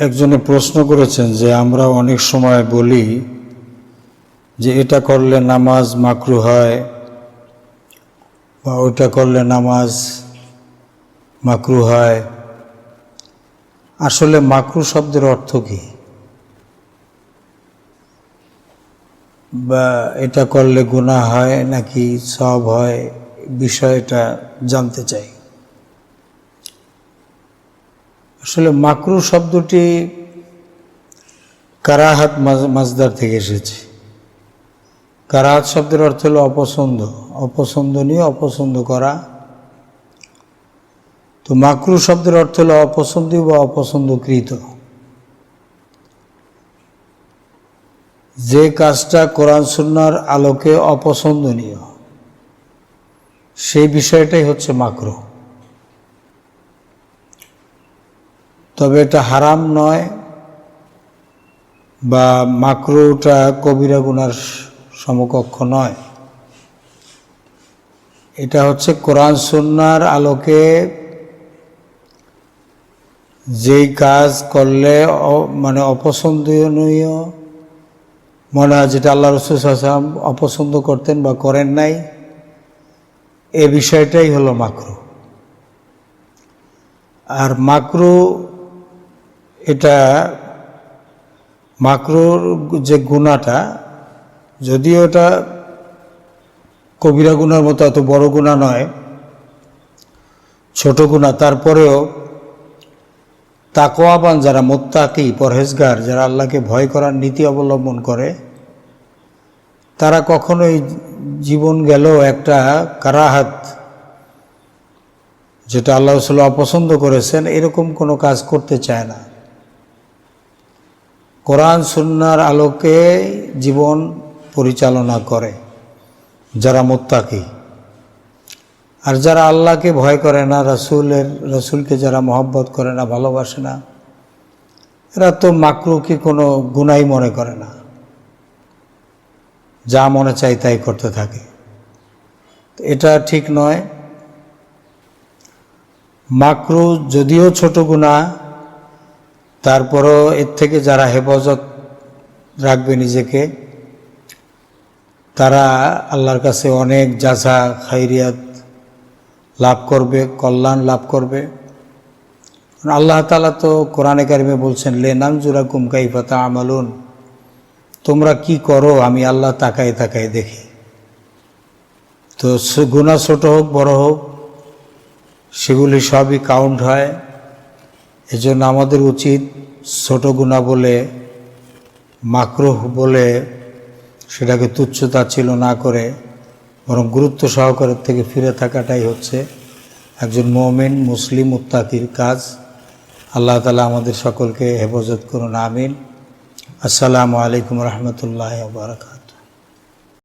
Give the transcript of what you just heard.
একজনে প্রশ্ন করেছেন যে আমরা অনেক সময় বলি যে এটা করলে নামাজ মাকরু হয় বা ওটা করলে নামাজ মাকরু হয়। আসলে মাকরু শব্দের অর্থ কি? বা এটা করলে গুণা হয় নাকি সব হয়, বিষয়টা জানতে চাই। আসলে মাকরু শব্দটি কারাহাত মাজ- মাজদার থেকে এসেছে। কারাহাত শব্দের অর্থ হলো অপছন্দ। অপছন্দনীয়, অপছন্দ করা। তো মাকরু শব্দের অর্থ হলো অপছন্দীয় বা অপছন্দকৃত। যে কাজটা কোরআন সুন্নার আলোকে অপছন্দনীয়, সেই বিষয়টাই হচ্ছে মাকরু। তবে এটা হারাম নয় বা মাকরুটা কবিরা গুনার সমকক্ষ নয়। এটা হচ্ছে কোরআন সুন্নার আলোকে যেই কাজ করলে মানে অপছন্দনীয় মনে হয় যেটা আল্লাহ রসুল আসলাম অপছন্দ করতেন বা করেন নাই, এ বিষয়টাই হলো মাকরু আর মাকরু এটা মাকরুর যে গুণাটা, যদিও এটা কবিরা গুণার মতো এত বড় গুণা নয়, ছোট গুণা, তারপরেও তাকোয়াবান যারা মোত্তাকি, পরহেজগার, যারা আল্লাহকে ভয় করার নীতি অবলম্বন করে, তারা কখনোই জীবন গেল একটা কারাহাত, যেটা আল্লাহ রসুল অপছন্দ করেছেন, এরকম কোনো কাজ করতে চায় না। কোরআন সুন্নার আলোকে জীবন পরিচালনা করে, যারা মোত্তাকি। আর যারা আল্লাহকে ভয় করে না, রসুলের, রসুলকে যারা মহব্বত করে না, ভালোবাসে না, এরা তো মাকরুকে কোনো গুনাই মনে করে না। যা মনে চাই তাই করতে থাকে। এটা ঠিক নয়। মাকরু যদিও ছোট গুণা তারপরও এর থেকে যারা হেফাজত রাখবে নিজেকে, তারা আল্লাহর কাছে অনেক যাচা খাইরিয়াত লাভ করবে, কল্যাণ লাভ করবে। আল্লাহ তালা তো কোরআনে কারিমে বলছেন, লে নাম জুরা কুমকাই ফাতা আমালুন তোমরা কি করো, আমি আল্লাহ তাকায় তাকাই দেখি। তো গুণা ছোট হোক, বড় হোক, সেগুলি সবই কাউন্ট হয়। এজন্য আমাদের উচিত ছোট গুণা বলে, মাকরুহ বলে সেটাকে তুচ্ছতা ছিল না করে, বরং গুরুত্ব সহকারের থেকে ফিরে থাকাটাই হচ্ছে একজন মমিন, মুসলিম উত্তাকির কাজ। আল্লাহ তালা আমাদের সকলকে হেফাজত করুন, আমিন। আসসালামু আলাইকুম রহমতুল্লাহ বারকাত